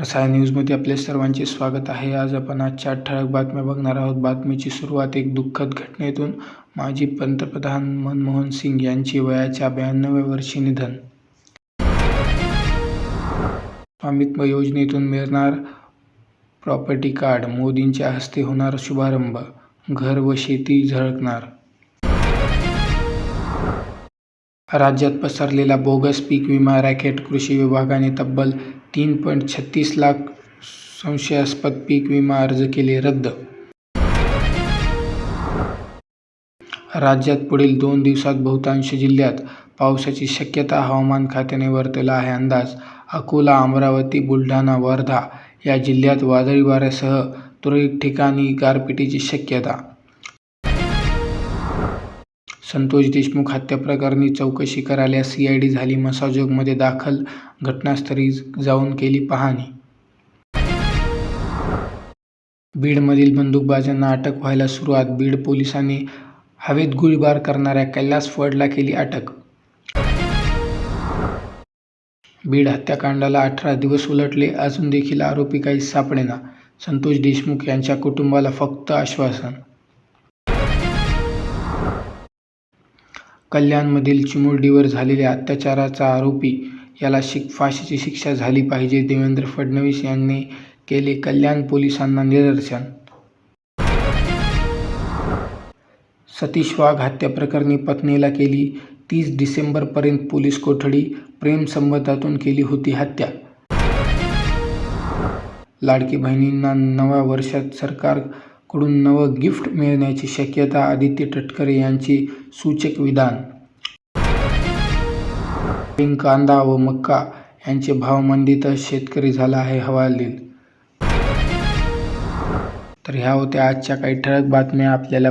रसायन न्यूजमध्ये आपले सर्वांचे स्वागत आहे. आज आपण आजच्या ठळक बातम्या बघणार आहोत. बातमीची सुरुवात एक दुःखद घटनेतून माजी पंतप्रधान मनमोहन सिंग यांचे. वयाच्या ब्याण्णव्या वर्षी निधन. स्वामित्व योजनेतून मिळणार प्रॉपर्टी कार्ड. मोदींच्या हस्ते होणार शुभारंभ. घर व शेती झळकणार. राज्यात पसरलेला बोगस पीक विमा रॅकेट कृषी विभागाने तब्बल तीन पॉईंट छत्तीस लाख संशयास्पद पीक विमा अर्ज केले रद्द. राज्यात पुढील दोन दिवसात बहुतांश जिल्ह्यात पावसाची शक्यता हवामान खात्याने वर्तवला आहे. अंदाज अकोला अमरावती बुलढाणा वर्धा या जिल्ह्यात वादळी वाऱ्यासह तुरळक ठिकाणी गारपिटीची शक्यता संतोष देशमुख हत्याप्रकरणी चौकशी करायला सीआयडी झाली. मसाजोगमध्ये दाखल घटनास्थळी जाऊन केली पाहणी. बीडमधील बंदूकबाजांना अटक व्हायला सुरुवात. बीड पोलिसांनी हवेत गोळीबार करणाऱ्या कैलास फडला केली अटक. बीड हत्याकांडाला अठरा दिवस उलटले. अजून देखील आरोपी काही सापडेना. संतोष देशमुख यांच्या कुटुंबाला फक्त आश्वासन. कल्याणमधील चिमुरडीवर झालेल्या अत्याचाराचा आरोपी याला शिक फाशीची शिक्षा झाली पाहिजे देवेंद्र फडणवीस यांनी केले कल्याण पोलिसांना निदर्शन. सतीश वाघ हत्याप्रकरणी पत्नीला केली तीस डिसेंबरपर्यंत पोलीस कोठडी प्रेमसंबंधातून केली होती हत्या. लाडकी बहिणींना नव्या वर्षात सरकार कडून नवं गिफ्ट मिळण्याची शक्यता आदित्य तटकरे यांचे सूचक विधान. सोयाबीन कांदा व मक्का यांचे भाव मंदीतच शेतकरी झाला आहे हवालदिल. तर ह्या होत्या आजच्या काही ठळक बातम्या. आपल्याला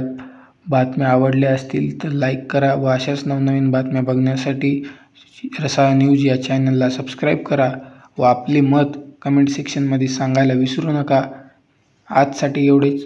बातम्या आवडल्या असतील तर लाईक करा व अशाच नवनवीन बातम्या बघण्यासाठी रसाळ न्यूज या चॅनलला सबस्क्राईब करा व आपले मत कमेंट सेक्शनमध्ये सांगायला विसरू नका. आजसाठी एवढेच.